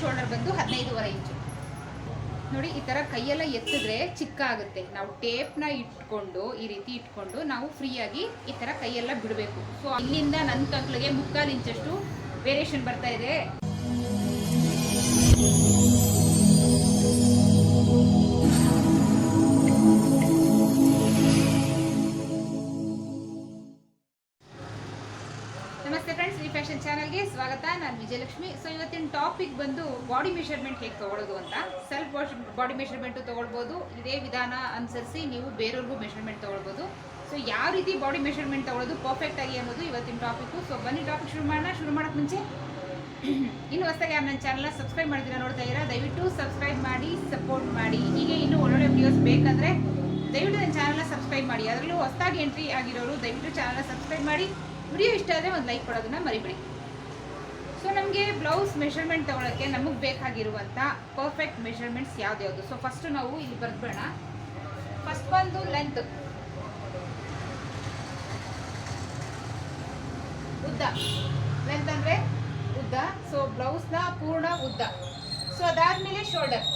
Shoulder ಬಂದು ಹದಿನೈದುವರೆ ಇಂಚು. ನೋಡಿ, ಈ ಥರ ಕೈಯೆಲ್ಲ ಎತ್ತಿದ್ರೆ ಚಿಕ್ಕ ಆಗುತ್ತೆ ನಾವು ಟೇಪ್ನ ಇಟ್ಕೊಂಡು, ಈ ರೀತಿ ಇಟ್ಕೊಂಡು ನಾವು ಫ್ರೀಯಾಗಿ ಈ ಥರ ಕೈಯೆಲ್ಲ ಬಿಡಬೇಕು. ಸೊ ಇಲ್ಲಿಂದ ನನ್ನ ಕಂಕ್ಳಿಗೆ ಮುಕ್ಕಾಲು ಇಂಚಷ್ಟು ವೇರಿಯೇಷನ್ ಬರ್ತಾ ಇದೆ. ವಿಜಯಲಕ್ಷ್ಮಿ. ಸೊ ಇವತ್ತಿನ ಟಾಪಿಕ್ ಬಂದು ಬಾಡಿ ಮೆಷರ್ಮೆಂಟ್ ಹೇಗೆ ತಗೊಳ್ಳೋದು ಅಂತ. ಸೆಲ್ಫ್ ಬಾಡಿ ಮೆಷರ್ಮೆಂಟು ತೊಗೊಳ್ಬೋದು. ಇದೇ ವಿಧಾನ ಅನುಸರಿಸಿ ನೀವು ಬೇರೆಯವ್ರಿಗೂ ಮೆಷರ್ಮೆಂಟ್ ತೊಗೊಳ್ಬೋದು. ಸೊ ಯಾವ ರೀತಿ ಬಾಡಿ ಮೆಷರ್ಮೆಂಟ್ ತೊಗೊಳ್ಳೋದು ಪರ್ಫೆಕ್ಟ್ ಆಗಿ ಅನ್ನೋದು ಇವತ್ತಿನ ಟಾಪಿಕ್ಕು ಸೊ ಬನ್ನಿ ಟಾಪಿಕ್ ಶುರು ಮಾಡೋಣ. ಶುರು ಮಾಡೋಕೆ ಮುಂಚೆ ಇನ್ನು ಹೊಸದಾಗಿ ಯಾರು ನನ್ನ ಚಾನಲ್ನ ಸಬ್ಸ್ಕ್ರೈಬ್ ಮಾಡಿದಿರ ನೋಡ್ತಾ ಇದ್ದೀರಾ, ದಯವಿಟ್ಟು ಸಬ್ಸ್ಕ್ರೈಬ್ ಮಾಡಿ ಸಪೋರ್ಟ್ ಮಾಡಿ. ಹೀಗೆ ಇನ್ನೂ ಒಳ್ಳೊಳ್ಳೆ ವಿಡಿಯೋಸ್ ಬೇಕಂದರೆ ದಯವಿಟ್ಟು ನನ್ನ ಚಾನಲ್ನ ಸಬ್ಸ್ಕ್ರೈಬ್ ಮಾಡಿ. ಅದರಲ್ಲೂ ಹೊಸದಾಗಿ ಎಂಟ್ರಿ ಆಗಿರೋರು ದಯವಿಟ್ಟು ಚಾನಲ್ನ ಸಬ್ಸ್ಕ್ರೈಬ್ ಮಾಡಿ. ವಿಡಿಯೋ ಇಷ್ಟ ಆದರೆ ಒಂದು ಲೈಕ್ ಕೊಡೋದನ್ನ ಮರಿಬೇಡಿ. ಸೊ ನಮಗೆ ಬ್ಲೌಸ್ ಮೆಷರ್ಮೆಂಟ್ ತಗೊಳ್ಳೋಕ್ಕೆ ನಮಗೆ ಬೇಕಾಗಿರುವಂಥ ಪರ್ಫೆಕ್ಟ್ ಮೆಷರ್ಮೆಂಟ್ಸ್ ಯಾವ್ದು ಸೊ ಫಸ್ಟ್ ನಾವು ಇಲ್ಲಿ ಬರ್ಬೇಡ ಫಸ್ಟ್ ಬಂದು ಲೆಂತ್ ಉದ್ದ. ಲೆಂತ್ ಅಂದರೆ ಉದ್ದ. ಸೊ ಬ್ಲೌಸ್ನ ಪೂರ್ಣ ಉದ್ದ. ಸೊ ಅದಾದ್ಮೇಲೆ ಶೋಲ್ಡರ್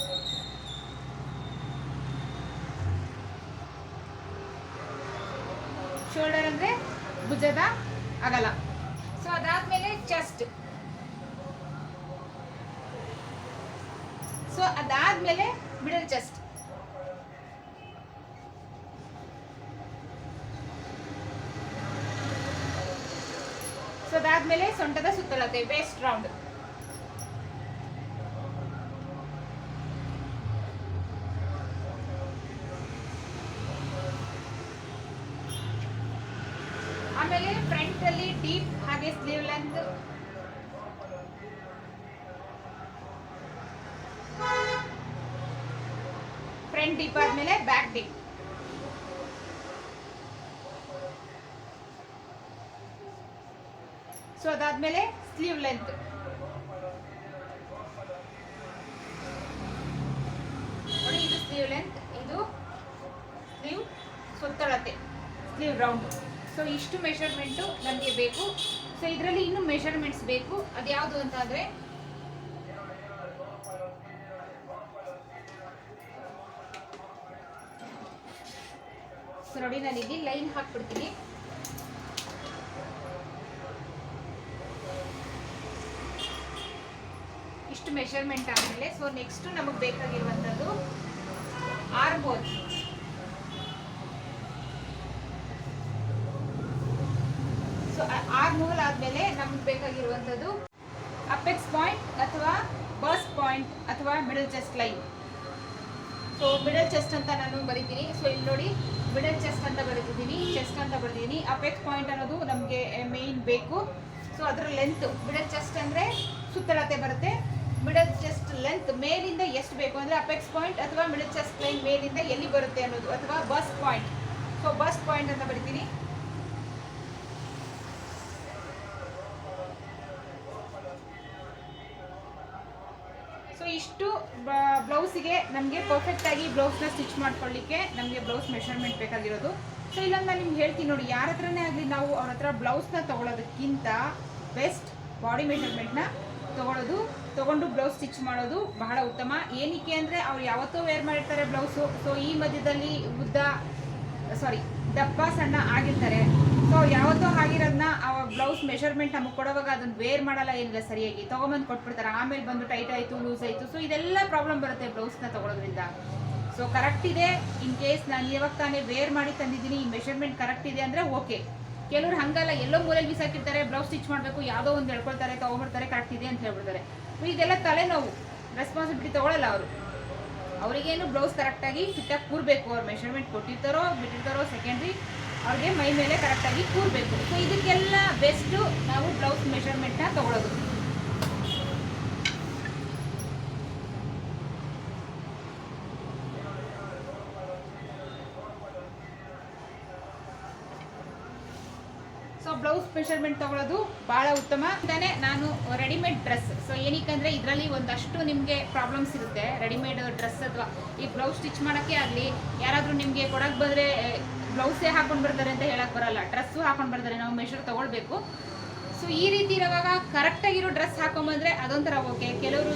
ಶೋಲ್ಡರ್ ಅಂದರೆ ಭುಜದ ಅಗಲ. ಸೊ ಅದಾದ್ಮೇಲೆ ಚೆಸ್ಟ್ ಸೊ ಅದಾದ್ಮೇಲೆ ಮಿಡಲ್ ಚೆಸ್ಟ್ ಸೊ ಅದಾದ್ಮೇಲೆ ಸೊಂಟದ ಸುತ್ತಲತೆ ವೇಸ್ಟ್ ರೌಂಡ್ ಆಮೇಲೆ ಫ್ರಂಟ್ ಅಲ್ಲಿ ಡೀಪ್ ಹಾಗೆ sleeve length front deep back deep. So ಅದಾದ್ಮೇಲೆ ಸ್ಲೀವ್ ಲೆಂತ್ ಇದು ಸ್ಲೀವ್ ಲೆಂತ್ ಇದು ಸ್ಲೀವ್ ಸುತ್ತಳತೆ ಸ್ಲೀವ್ ರೌಂಡ್ ಸೊ ಇಷ್ಟು ಮೆಷರ್ಮೆಂಟು ನಮಗೆ ಬೇಕು. ಸೊ ಇದರಲ್ಲಿ ಇನ್ನೂ ಮೆಷರ್ಮೆಂಟ್ಸ್ ಬೇಕು. ಅದು ಯಾವುದು ಅಂತ ಅಂದರೆ ಸೊ ನೋಡಿ ನಾನು ಇಲ್ಲಿ ಲೈನ್ ಹಾಕ್ಬಿಡ್ತೀನಿ. ಇಷ್ಟು ಮೆಷರ್ಮೆಂಟ್ ಆದಮೇಲೆ ಸೊ ನೆಕ್ಸ್ಟ್ ನಮಗೆ ಬೇಕಾಗಿರುವಂಥದ್ದು ಆರ್ಬೋಲ್ ಸೊ ಆರ್ ಮೂಲ್ ಆದಮೇಲೆ ನಮ್ಗೆ ಬೇಕಾಗಿರುವಂಥದ್ದು ಅಪೆಕ್ಸ್ ಪಾಯಿಂಟ್ ಅಥವಾ ಬಸ್ ಪಾಯಿಂಟ್ ಅಥವಾ middle chest line so middle chest ಅಂತ ನಾನು ಬರಿತೀನಿ. ಸೊ ಇಲ್ಲಿ ನೋಡಿ. ಮಿಡಲ್ ಚೆಸ್ಟ್ ಅಂತ ಬರೀತಿದ್ದೀನಿ. ಚೆಸ್ಟ್ ಅಂತ ಬರೆದಿದ್ದೀನಿ. ಅಪೆಕ್ಸ್ ಪಾಯಿಂಟ್ ಅನ್ನೋದು ನಮಗೆ ಮೇಯ್ನ್ ಬೇಕು. ಸೊ ಅದರ ಲೆಂತ್ ಮಿಡಲ್ ಚೆಸ್ಟ್ ಅಂದರೆ ಸುತ್ತಳತೆ ಬರುತ್ತೆ. ಮಿಡಲ್ ಚೆಸ್ಟ್ ಲೆಂತ್ ಮೇಲಿಂದ ಎಷ್ಟು ಬೇಕು ಅಂದರೆ ಅಪೆಕ್ಸ್ ಪಾಯಿಂಟ್ ಅಥವಾ ಮಿಡಲ್ ಚೆಸ್ಟ್ ಲೈನ್ ಮೇಲಿಂದ ಎಲ್ಲಿ ಬರುತ್ತೆ ಅನ್ನೋದು, ಅಥವಾ bust point so bust point ಅಂತ ಬರಿತೀನಿ ಸೊ ಇಷ್ಟು ಬ್ಲೌಸಿಗೆ ನಮಗೆ ಪರ್ಫೆಕ್ಟಾಗಿ ಬ್ಲೌಸ್ನ ಸ್ಟಿಚ್ ಮಾಡ್ಕೊಳ್ಳಿಕ್ಕೆ ನಮಗೆ ಬ್ಲೌಸ್ ಮೆಷರ್ಮೆಂಟ್ ಬೇಕಾಗಿರೋದು. ಸೊ ಇಲ್ಲೊಂದು ನಾನು ನಿಮ್ಗೆ ಹೇಳ್ತೀನಿ ನೋಡಿ, ಯಾರ ಹತ್ರನೇ ಆಗಲಿ ನಾವು ಅವ್ರ ಹತ್ರ ಬ್ಲೌಸ್ನ ತೊಗೊಳೋದಕ್ಕಿಂತ ಬೆಸ್ಟ್ ಬಾಡಿ ಮೆಷರ್ಮೆಂಟ್ನ ತೊಗೊಳೋದು, ತೊಗೊಂಡು ಬ್ಲೌಸ್ ಸ್ಟಿಚ್ ಮಾಡೋದು ಬಹಳ ಉತ್ತಮ. ಏನಕ್ಕೆ ಅಂದರೆ ಅವ್ರು ಯಾವತ್ತೋ ವೇರ್ ಮಾಡಿರ್ತಾರೆ ಬ್ಲೌಸು ಸೊ ಈ ಮಧ್ಯದಲ್ಲಿ ಉದ್ದ ಸಾರಿ ದಪ್ಪ ಸಣ್ಣ ಆಗಿರ್ತಾರೆ. ಸೊ ಯಾವತ್ತೋ ಆಗಿರೋದನ್ನ ಆ ಬ್ಲೌಸ್ ಮೆಷರ್ಮೆಂಟ್ ನಮಗೆ ಕೊಡುವಾಗ ಅದನ್ನ ವೇರ್ ಮಾಡಲ್ಲ ಏನಿಲ್ಲ ಸರಿಯಾಗಿ. ತೊಗೊಂಬಂದು ಕೊಟ್ಬಿಡ್ತಾರೆ. ಆಮೇಲೆ ಬಂದು ಟೈಟ್ ಆಯಿತು ಲೂಸ್ ಆಯಿತು. ಸೊ ಇದೆಲ್ಲ ಪ್ರಾಬ್ಲಮ್ ಬರುತ್ತೆ ಬ್ಲೌಸ್ನ ತೊಗೊಳೋದ್ರಿಂದ. ಸೊ ಕರೆಕ್ಟ್ ಇದೆ. ಇನ್ ಕೇಸ್ ನಾನು ಇವಾಗ ತಾನೇ ವೇರ್ ಮಾಡಿ ತಂದಿದ್ದೀನಿ, ಈ ಮೆಷರ್ಮೆಂಟ್ ಕರೆಕ್ಟ್ ಇದೆ ಅಂದರೆ ಓಕೆ ಕೆಲವ್ರು ಹಂಗಲ್ಲ. ಎಲ್ಲೋ ಮೂಲೆಗೆ ಬಿಸಾಕಿರ್ತಾರೆ ಬ್ಲೌಸ್ ಸ್ಟಿಚ್ ಮಾಡಬೇಕು, ಯಾವುದೋ ಒಂದು ಹೇಳ್ಕೊಳ್ತಾರೆ ತೊಗೊಂಬಿಡ್ತಾರೆ ಕರೆಕ್ಟ್ ಇದೆ ಅಂತ ಹೇಳ್ಬಿಡ್ತಾರೆ. ಇದೆಲ್ಲ ತಲೆನೋವು. ರೆಸ್ಪಾನ್ಸಿಬಿಲಿಟಿ ತೊಗೊಳಲ್ಲ ಅವರು. ಅವರಿಗೇನು ಬ್ಲೌಸ್ ಕರೆಕ್ಟಾಗಿ ಫಿಟ್ಟಾಗಿ ಕೂರಬೇಕು. ಅವ್ರು ಮೆಷರ್ಮೆಂಟ್ ಕೊಟ್ಟಿರ್ತಾರೋ, ಬಿಟ್ಟಿರ್ತಾರೋ ಸೆಕೆಂಡ್ರಿ ಅವ್ರಿಗೆ ಮೈ ಮೇಲೆ ಕರೆಕ್ಟಾಗಿ ಕೂರಬೇಕು. ಸೊ ಇದಕ್ಕೆಲ್ಲ ಬೆಸ್ಟು ನಾವು ಬ್ಲೌಸ್ ಮೆಷರ್ಮೆಂಟ್ನ ತಗೊಳ್ಳೋದು ಸೊ ಬ್ಲೌಸ್ ಮೆಷರ್ಮೆಂಟ್ ತಗೊಳ್ಳೋದು ಭಾಳ ಉತ್ತಮ. ಅಂತಾನೆ ನಾನು ರೆಡಿಮೇಡ್ ಡ್ರೆಸ್ ಸೊ ಏನಕ್ಕಂದ್ರೆ ಇದರಲ್ಲಿ ಒಂದಷ್ಟು ನಿಮಗೆ ಪ್ರಾಬ್ಲಮ್ಸ್ ಇರುತ್ತೆ. ರೆಡಿಮೇಡ್ ಡ್ರೆಸ್ ಅಥವಾ ಈ ಬ್ಲೌಸ್ ಸ್ಟಿಚ್ ಮಾಡೋಕ್ಕೆ ಆಗಲಿ, ಯಾರಾದರೂ ನಿಮಗೆ ಕೊಡಕ್ಕೆ ಬಂದರೆ ಬ್ಲೌಸೇ ಹಾಕೊಂಡು ಬರ್ತಾರೆ ಅಂತ ಹೇಳಕ್ ಬರಲ್ಲ. ಡ್ರೆಸ್ಸು ಹಾಕೊಂಡು ಬರ್ತಾರೆ, ನಾವು ಮೆಷರ್ ತಗೊಳ್ಬೇಕು. ಸೊ ಈ ರೀತಿ ಇರುವಾಗ ಕರೆಕ್ಟಾಗಿರೋ ಡ್ರೆಸ್ ಹಾಕೊಂಬಂದ್ರೆ ಅದೊಂಥರ ಓಕೆ ಕೆಲವರು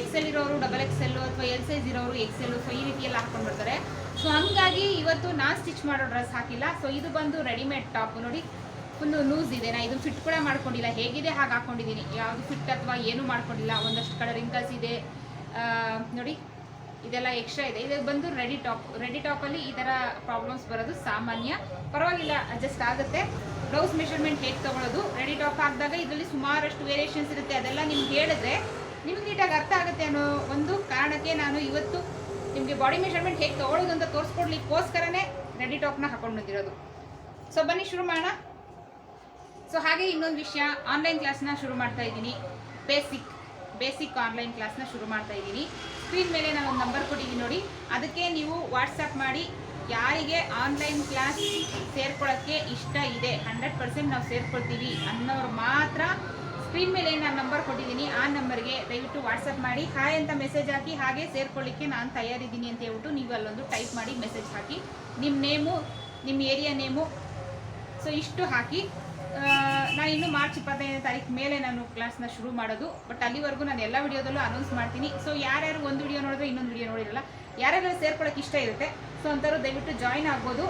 ಎಕ್ಸೆಲ್ ಇರೋರು ಡಬಲ್ ಎಕ್ಸೆಲ್ ಅಥವಾ ಎಲ್ ಸೈಜ್ ಇರೋರು ಎಕ್ಸೆಲ್ಲು ಸೊ ಈ ರೀತಿ ಎಲ್ಲ ಹಾಕೊಂಡು ಬರ್ತಾರೆ. ಸೊ ಹಂಗಾಗಿ ಇವತ್ತು ನಾ ಸ್ಟಿಚ್ ಮಾಡೋ ಡ್ರೆಸ್ ಹಾಕಿಲ್ಲ. ಸೊ ಇದು ಬಂದು ರೆಡಿಮೇಡ್ ಟಾಪ್ ನೋಡಿ ಫುಲ್ ಲೂಸ್ ಇದೆ. ನಾ ಇದು ಫಿಟ್ ಕೂಡ ಮಾಡ್ಕೊಂಡಿಲ್ಲ. ಹೇಗಿದೆ, ಹಾಗೆ ಹಾಕೊಂಡಿದ್ದೀನಿ ಯಾವುದು ಫಿಟ್ ಅಥವಾ ಏನು ಮಾಡ್ಕೊಂಡಿಲ್ಲ. ಒಂದಷ್ಟು ಕಡೆ ರಿಂಕಲ್ಸ್ ಇದೆ. ನೋಡಿ ಇದೆಲ್ಲ ಎಕ್ಸ್ಟ್ರಾ ಇದೆ. ಇದು ಬಂದು ರೆಡಿ ಟಾಪ್ ರೆಡಿ ಟಾಪಲ್ಲಿ ಈ ಥರ ಪ್ರಾಬ್ಲಮ್ಸ್ ಬರೋದು ಸಾಮಾನ್ಯ. ಪರವಾಗಿಲ್ಲ ಅಡ್ಜಸ್ಟ್ ಆಗುತ್ತೆ. ಬ್ಲೌಸ್ ಮೆಷರ್ಮೆಂಟ್ ಹೇಗೆ ತೊಗೊಳ್ಳೋದು ರೆಡಿ ಟಾಪ್ ಹಾಕಿದಾಗ ಇದರಲ್ಲಿ ಸುಮಾರಷ್ಟು ವೇರಿಯೇಷನ್ಸ್ ಇರುತ್ತೆ. ಅದೆಲ್ಲ ನಿಮ್ಗೆ ಹೇಳಿದ್ರೆ ನಿಮ್ಗೆ ನೀಟಾಗಿ ಅರ್ಥ ಆಗುತ್ತೆ ಅನ್ನೋ ಒಂದು ಕಾರಣಕ್ಕೆ ನಾನು ಇವತ್ತು ನಿಮಗೆ ಬಾಡಿ ಮೆಷರ್ಮೆಂಟ್ ಹೇಗೆ ತೊಗೊಳ್ಳೋದು ಅಂತ ತೋರಿಸ್ಕೊಡ್ಲಿಕ್ಕೋಸ್ಕರನೇ ರೆಡಿ ಟಾಪ್ನ ಹಾಕೊಂಡು ಬಂದಿರೋದು. ಸೊ ಬನ್ನಿ ಶುರು ಮಾಡೋಣ. ಸೊ ಹಾಗೆ ಇನ್ನೊಂದು ವಿಷಯ ಆನ್ಲೈನ್ ಕ್ಲಾಸ್ನ ಶುರು ಮಾಡ್ತಾ ಇದ್ದೀನಿ. ಬೇಸಿಕ್ ಬೇಸಿಕ್ ಆನ್ಲೈನ್ ಕ್ಲಾಸ್ನ ಶುರು ಮಾಡ್ತಾ ಇದ್ದೀನಿ. ಸ್ಕ್ರೀನ್ ಮೇಲೆ ನಾನು ಒಂದು ನಂಬರ್ ಕೊಟ್ಟಿದ್ದೀನಿ ನೋಡಿ. ಅದಕ್ಕೆ ನೀವು ವಾಟ್ಸಪ್ ಮಾಡಿ, ಯಾರಿಗೆ ಆನ್ಲೈನ್ ಕ್ಲಾಸ್ ಸೇರ್ಕೊಳ್ಳೋಕ್ಕೆ ಇಷ್ಟ ಇದೆ ಹಂಡ್ರೆಡ್ ಪರ್ಸೆಂಟ್ ನಾವು ಸೇರ್ಕೊಳ್ತೀವಿ ಅನ್ನೋರು ಮಾತ್ರ ಸ್ಕ್ರೀನ್ ಮೇಲೆ ನಾನು ನಂಬರ್ ಕೊಟ್ಟಿದ್ದೀನಿ. ಆ ನಂಬರ್ಗೆ ದಯವಿಟ್ಟು ವಾಟ್ಸಪ್ ಮಾಡಿ ಹಾಯ್ ಅಂತ ಮೆಸೇಜ್ ಹಾಕಿ, ಹಾಗೆ ಸೇರ್ಕೊಳ್ಳಿಕ್ಕೆ ನಾನು ತಯಾರಿದ್ದೀನಿ ಅಂತ ಹೇಳ್ಬಿಟ್ಟು ನೀವು ಅಲ್ಲೊಂದು ಟೈಪ್ ಮಾಡಿ ಮೆಸೇಜ್ ಹಾಕಿ. ನಿಮ್ಮ ನೇಮು ನಿಮ್ಮ ಏರಿಯಾ ನೇಮು ಸೊ ಇಷ್ಟು ಹಾಕಿ. ನಾನು ಇನ್ನು ಮಾರ್ಚ್ ಇಪ್ಪತ್ತೈದನೇ ತಾರೀಕು ಮೇಲೆ ನಾನು ಕ್ಲಾಸ್ನ ಶುರು ಮಾಡೋದು. ಬಟ್ ಅಲ್ಲಿವರೆಗೂ ನಾನು ಎಲ್ಲ ವಿಡಿಯೋದಲ್ಲೂ ಅನೌನ್ಸ್ ಮಾಡ್ತೀನಿ. ಸೊ ಯಾರ್ಯಾರು ಒಂದು ವಿಡಿಯೋ ನೋಡಿದ್ರೆ ಇನ್ನೊಂದು ವಿಡಿಯೋ ನೋಡಿರಲ್ಲ, ಯಾರ್ಯಾರು ಸೇರ್ಕೊಳ್ಳೋಕೆ ಇಷ್ಟ ಇರುತ್ತೆ ಸೊ ಅಂಥವ್ರು ದಯವಿಟ್ಟು ಜಾಯ್ನ್ ಆಗ್ಬೋದು.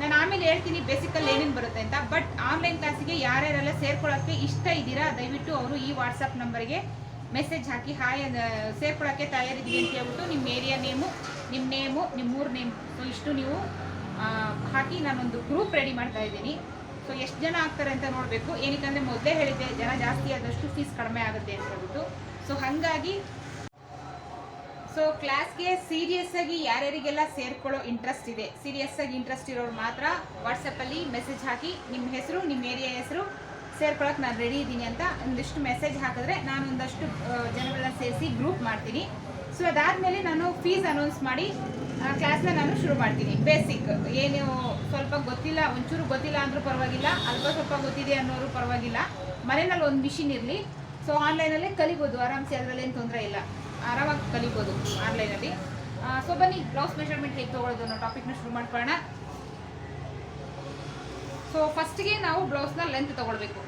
ನಾನು ಆಮೇಲೆ ಹೇಳ್ತೀನಿ ಬೇಸಿಕಲ್ಲಿ ಏನೇನು ಬರುತ್ತೆ ಅಂತ. ಬಟ್ ಆನ್ಲೈನ್ ಕ್ಲಾಸಿಗೆ ಯಾರ್ಯಾರೆಲ್ಲ ಸೇರ್ಕೊಳ್ಳೋಕ್ಕೆ ಇಷ್ಟ ಇದ್ದೀರಾ, ದಯವಿಟ್ಟು ಅವರು ಈ ವಾಟ್ಸಪ್ ನಂಬರ್ಗೆ ಮೆಸೇಜ್ ಹಾಕಿ ಹಾಯ್ ಸೇರ್ಕೊಳ್ಳೋಕ್ಕೆ ತಯಾರಿದ್ದೀವಿ ಅಂತ ಹೇಳ್ಬಿಟ್ಟು ನಿಮ್ಮ ಏರಿಯಾ ನೇಮು ನಿಮ್ಮ ನೇಮು ನಿಮ್ಮ ಊರ್ ನೇಮ್ ಸೊ ಇಷ್ಟು ನೀವು ಹಾಕಿ ನಾನೊಂದು ಗ್ರೂಪ್ ರೆಡಿ ಮಾಡ್ತಾ ಇದ್ದೀನಿ. ಸೊ ಎಷ್ಟು ಜನ ಆಗ್ತಾರೆ ಅಂತ ನೋಡಬೇಕು. ಏನಕ್ಕಂದರೆ ಮೊದಲೇ ಹೇಳಿದ್ದೆ, ಜನ ಜಾಸ್ತಿ ಆದಷ್ಟು ಫೀಸ್ ಕಡಿಮೆ ಆಗುತ್ತೆ ಅಂತ ಹೇಳ್ಬಿಟ್ಟು. ಸೊ ಹಾಗಾಗಿ ಸೊ ಕ್ಲಾಸ್ಗೆ ಸೀರಿಯಸ್ ಆಗಿ ಯಾರ್ಯಾರಿಗೆಲ್ಲ ಸೇರ್ಕೊಳ್ಳೋ ಇಂಟ್ರೆಸ್ಟ್ ಇದೆ ಸೀರಿಯಸ್ ಆಗಿ ಇಂಟ್ರೆಸ್ಟ್ ಇರೋರು ಮಾತ್ರ ವಾಟ್ಸಪ್ಪಲ್ಲಿ ಮೆಸೇಜ್ ಹಾಕಿ ನಿಮ್ಮ ಹೆಸರು ನಿಮ್ಮ ಏರಿಯಾ ಹೆಸರು ಸೇರ್ಕೊಳ್ಳೋಕೆ ನಾನು ರೆಡಿ ಇದ್ದೀನಿ ಅಂತ ಒಂದಿಷ್ಟು ಮೆಸೇಜ್ ಹಾಕಿದ್ರೆ ನಾನು ಒಂದಷ್ಟು ಜನಗಳನ್ನ ಸೇರಿಸಿ ಗ್ರೂಪ್ ಮಾಡ್ತೀನಿ. ಸೊ ಅದಾದಮೇಲೆ ನಾನು ಫೀಸ್ ಅನೌನ್ಸ್ ಮಾಡಿ ಕ್ಲಾಸ್ನ ನಾನು ಶುರು ಮಾಡ್ತೀನಿ. ಬೇಸಿಕ್ ಏನು ಸ್ವಲ್ಪ ಗೊತ್ತಿಲ್ಲ, ಒಂಚೂರು ಗೊತ್ತಿಲ್ಲ ಅಂದರೂ ಪರವಾಗಿಲ್ಲ. ಅಲ್ಪ ಸ್ವಲ್ಪ ಗೊತ್ತಿದೆ ಅನ್ನೋರು ಪರವಾಗಿಲ್ಲ. ಮನೆಯಲ್ಲಿ ಒಂದು ಮಿಷಿನ್ ಇರಲಿ. ಸೊ ಆನ್ಲೈನಲ್ಲೇ ಕಲಿಬೋದು. ಆರಾಮ್ಸೆ ಅದರಲ್ಲಿ ಏನು ತೊಂದರೆ ಇಲ್ಲ. ಆರಾಮಾಗಿ ಕಲಿಬೋದು ಆನ್ಲೈನಲ್ಲಿ ಸೊ ಬನ್ನಿ. ಬ್ಲೌಸ್ ಮೆಷರ್ಮೆಂಟ್ ಹೇಗೆ ತೊಗೊಳ್ಳೋದು ಅನ್ನೋ ಟಾಪಿಕ್ನ ಶುರು ಮಾಡ್ಕೊಳ್ಳೋಣ. ಸೊ ಫಸ್ಟಿಗೆ ನಾವು ಬ್ಲೌಸ್ನ ಲೆಂತ್ ತೊಗೊಳ್ಬೇಕು.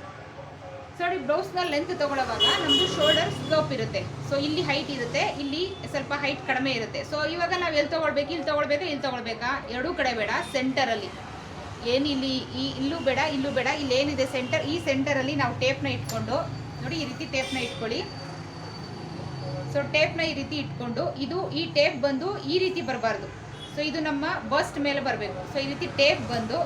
ಸೊ ನೋಡಿ ಬ್ಲೌಸ್ನ ಲೆಂತ್ ತೊಗೊಳ್ಳೋವಾಗ ನಮ್ಮದು ಶೋಲ್ಡರ್ ಸ್ಲೋಪ್ ಇರುತ್ತೆ. ಸೊ ಇಲ್ಲಿ ಹೈಟ್ ಇರುತ್ತೆ, ಇಲ್ಲಿ ಸ್ವಲ್ಪ ಹೈಟ್ ಕಡಿಮೆ ಇರುತ್ತೆ. ಸೊ ಇವಾಗ ನಾವು ಎಲ್ಲಿ ತೊಗೊಳ್ಬೇಕು ಇಲ್ಲಿ ತೊಗೊಳ್ಬೇಕಾ ಇಲ್ಲಿ ತೊಗೊಳ್ಬೇಕಾ? ಎರಡೂ ಕಡೆ ಬೇಡ ಸೆಂಟರಲ್ಲಿ ಏನು ಇಲ್ಲಿ ಈ, ಇಲ್ಲೂ ಬೇಡ ಇಲ್ಲೂ ಬೇಡ ಇಲ್ಲಿ ಏನಿದೆ ಸೆಂಟರ್ ಈ ಸೆಂಟರಲ್ಲಿ ನಾವು ಟೇಪ್ನ ಇಟ್ಕೊಂಡು, ನೋಡಿ ಈ ರೀತಿ ಟೇಪ್ನ ಇಟ್ಕೊಳ್ಳಿ. ಸೊ ಟೇಪ್ನ ಈ ರೀತಿ ಇಟ್ಕೊಂಡು, ಇದು ಈ ಟೇಪ್ ಬಂದು ಈ ರೀತಿ ಬರಬಾರ್ದು. ಸೊ ಇದು ನಮ್ಮ ಬಸ್ಟ್ ಮೇಲೆ ಬರಬೇಕು. ಸೊ ಈ ರೀತಿ ಟೇಪ್ ಬಂದು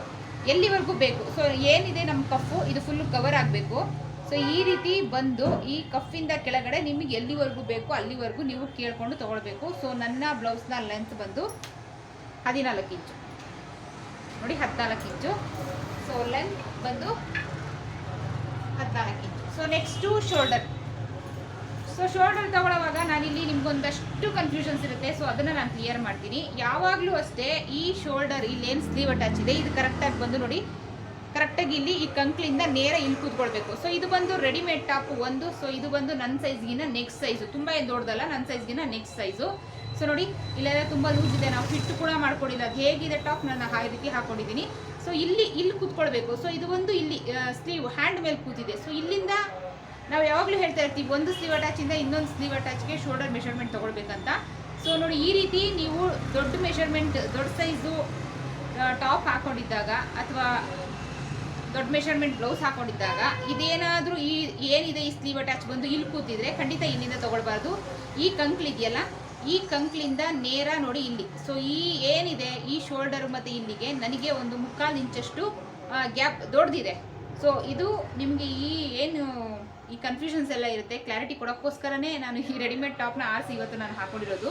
ಎಲ್ಲಿವರೆಗೂ ಬೇಕು? ಸೊ ಏನಿದೆ ನಮ್ಮ ಕಫು ಇದು ಫುಲ್ಲು ಕವರ್ ಆಗಬೇಕು. ಸೊ ಈ ರೀತಿ ಬಂದು ಈ ಕಫಿಂದ ಕೆಳಗಡೆ ನಿಮಗೆ ಎಲ್ಲಿವರೆಗೂ ಬೇಕೋ ಅಲ್ಲಿವರೆಗೂ ನೀವು ಕೇಳಿಕೊಂಡು ತೊಗೊಳ್ಬೇಕು. ಸೊ ನನ್ನ ಬ್ಲೌಸ್ನ ಲೆಂತ್ ಬಂದು ಹದಿನಾಲ್ಕು ಇಂಚು. ನೋಡಿ, ಹದಿನಾಲ್ಕು ಇಂಚು. ಸೊ ಲೆಂತ್ ಬಂದು ಹದಿನಾಲ್ಕು ಇಂಚು. So next shoulder so shoulder ತಗೊಳ್ಳೋವಾಗ ನಾನಿಲ್ಲಿ ನಿಮ್ಗೊಂದಷ್ಟು ಕನ್ಫ್ಯೂಷನ್ಸ್ ಇರುತ್ತೆ. ಸೊ ಅದನ್ನು ನಾನು ಕ್ಲಿಯರ್ ಮಾಡ್ತೀನಿ. ಯಾವಾಗಲೂ ಅಷ್ಟೇ ಈ ಶೋಲ್ಡರ್ ಇಲ್ಲಿ ಏನು ಸ್ಲೀವ್ ಅಟ್ಯಾಚ್ ಇದೆ. ಇದು ಕರೆಕ್ಟಾಗಿ ಬಂದು ನೋಡಿ ಕರೆಕ್ಟಾಗಿ ಇಲ್ಲಿ ಈ ಕಂಕ್ಲಿಂದ ನೇರ ಇಲ್ಲಿ ಕೂತ್ಕೊಳ್ಬೇಕು. ಸೊ ಇದು ಬಂದು ರೆಡಿಮೇಡ್ ಟಾಪ್ ಒಂದು. ಸೊ ಇದು ಬಂದು ನನ್ನ ಸೈಜ್ಗಿನ ನೆಕ್ಸ್ಟ್ ಸೈಜು ತುಂಬ ಏನು ದೊಡ್ಡದಲ್ಲ, ನನ್ನ ಸೈಜ್ಗಿನ ನೆಕ್ಸ್ಟ್ ಸೈಜು ಸೊ ನೋಡಿ, ಇಲ್ಲೆಲ್ಲ ತುಂಬ ಲೂಸ್ ಇದೆ. ನಾವು ಫಿಟ್ ಕೂಡ ಮಾಡ್ಕೊಂಡಿಲ್ಲ. ಅದು ಹೇಗಿದೆ ಟಾಪ್ ನಾನು ಆ ರೀತಿ ಹಾಕೊಂಡಿದ್ದೀನಿ. ಸೊ ಇಲ್ಲಿ ಇಲ್ಲಿ ಕೂತ್ಕೊಳ್ಬೇಕು. ಸೊ ಇದು ಒಂದು ಇಲ್ಲಿ ಸ್ಲೀವ್ ಹ್ಯಾಂಡ್ ಮೇಲೆ ಕೂತಿದೆ. ಸೊ ಇಲ್ಲಿಂದ ನಾವು ಯಾವಾಗಲೂ ಹೇಳ್ತಾ ಇರ್ತೀವಿ, ಒಂದು ಸ್ಲೀವ್ ಅಟ್ಯಾಚಿಂದ ಇನ್ನೊಂದು ಸ್ಲೀವ್ ಅಟ್ಯಾಚ್ಗೆ ಶೋಲ್ಡರ್ ಮೆಷರ್ಮೆಂಟ್ ತೊಗೊಳ್ಬೇಕಂತ. ಸೊ ನೋಡಿ, ಈ ರೀತಿ ನೀವು ದೊಡ್ಡ ಮೆಷರ್ಮೆಂಟ್ ದೊಡ್ಡ ಸೈಜು ಟಾಪ್ ಹಾಕೊಂಡಿದ್ದಾಗ ಅಥವಾ ದೊಡ್ಡ ಮೆಷರ್ಮೆಂಟ್ ಬ್ಲೌಸ್ ಹಾಕೊಂಡಿದ್ದಾಗ ಇದೇನಾದರೂ ಈ ಏನಿದೆ ಈ ಸ್ಲೀವ್ ಅಟ್ಯಾಚ್ ಬಂದು ಇಲ್ಲಿ ಕೂತಿದ್ರೆ ಖಂಡಿತ ಇಲ್ಲಿಂದ ತಗೊಳ್ಬಾರ್ದು. ಈ ಕಂಕ್ಲಿದೆಯಲ್ಲ ಈ ಕಂಕ್ಲಿಂದ ನೇರ ನೋಡಿ ಇಲ್ಲಿ. ಸೊ ಈ ಏನಿದೆ, ಈ ಶೋಲ್ಡರ್ ಮತ್ತು ಇಲ್ಲಿಗೆ ನನಗೆ ಒಂದು ಮುಕ್ಕಾಲು ಇಂಚಷ್ಟು ಗ್ಯಾಪ್ ದೊಡ್ಡದಿದೆ ಸೊ ಇದು ನಿಮಗೆ ಈ ಏನು ಈ ಕನ್ಫ್ಯೂಷನ್ಸ್ ಎಲ್ಲ ಇರುತ್ತೆ. ಕ್ಲಾರಿಟಿ ಕೊಡೋಕ್ಕೋಸ್ಕರನೇ ನಾನು ಈ ರೆಡಿಮೇಡ್ ಟಾಪ್ನ ಆರಿಸಿ ಇವತ್ತು ನಾನು ಹಾಕೊಂಡಿರೋದು.